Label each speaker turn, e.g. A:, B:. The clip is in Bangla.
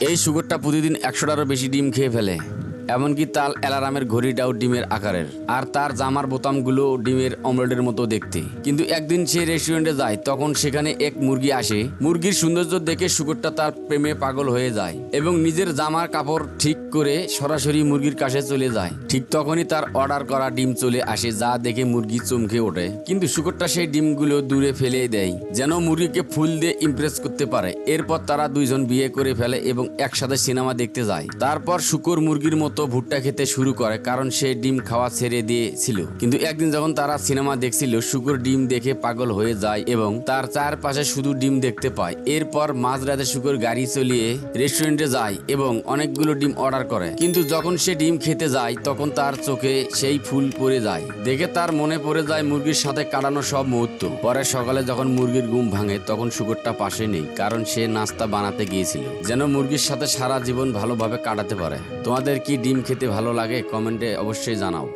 A: এই সুগারটা প্রতিদিন একশোটারও বেশি ডিম খেয়ে ফেলে। এমনকি তার অ্যালারামের ঘড়িটাও ডিমের আকারের। আর তার জামার বোতামগুলো ডিমের অমলেটের মতো দেখতে। কিন্তু একদিন সে রেস্টুরেন্টে যায়, তখন সেখানে এক মুরগি আসে। মুরগির সৌন্দর্য দেখে শুকরটা তার প্রেমে পাগল হয়ে যায় এবং নিজের জামার কাপড় ঠিক করে সরাসরি মুরগির কাছে চলে যায়। ঠিক তখনই তার অর্ডার করা ডিম চলে আসে, যা দেখে মুরগি চমকে ওঠে। কিন্তু শুকরটা সেই ডিমগুলো দূরে ফেলে দেয়, যেন মুরগিকে ফুল দিয়ে ইমপ্রেস করতে পারে। এরপর তারা দুইজন বিয়ে করে ফেলে এবং একসাথে সিনেমা দেখতে যায়। তারপর শুকর মুরগির মতো ভুট্টা খেতে শুরু করে, কারণ সে ডিম খাওয়া ছেড়ে দিয়েছিল। কিন্তু একদিন যখন তারা সিনেমা দেখছিল, শুকর ডিম দেখে পাগল হয়ে যায় এবং তার চারপাশে শুধু ডিম দেখতে পায়। এরপর মাঝরাতে শুকর গাড়ি চালিয়ে রেস্টুরেন্টে যায় এবং অনেকগুলো ডিম অর্ডার করে। কিন্তু যখন সে ডিম খেতে যায়, তখন তার চোখে সেই ফুল পড়ে যায়। দেখে তার মনে পড়ে যায় মুরগির সাথে কাটানো সব মুহূর্ত। পরে সকালে যখন মুরগির ঘুম ভাঙে, তখন শুকরটা পাশে নেই, কারণ সে নাস্তা বানাতে গিয়েছিল, যেন মুরগির সাথে সারা জীবন ভালোভাবে কাটাতে পারে। তোমাদের কি ডিম খেতে ভালো লাগে কমেন্টে অবশ্যই জানাও।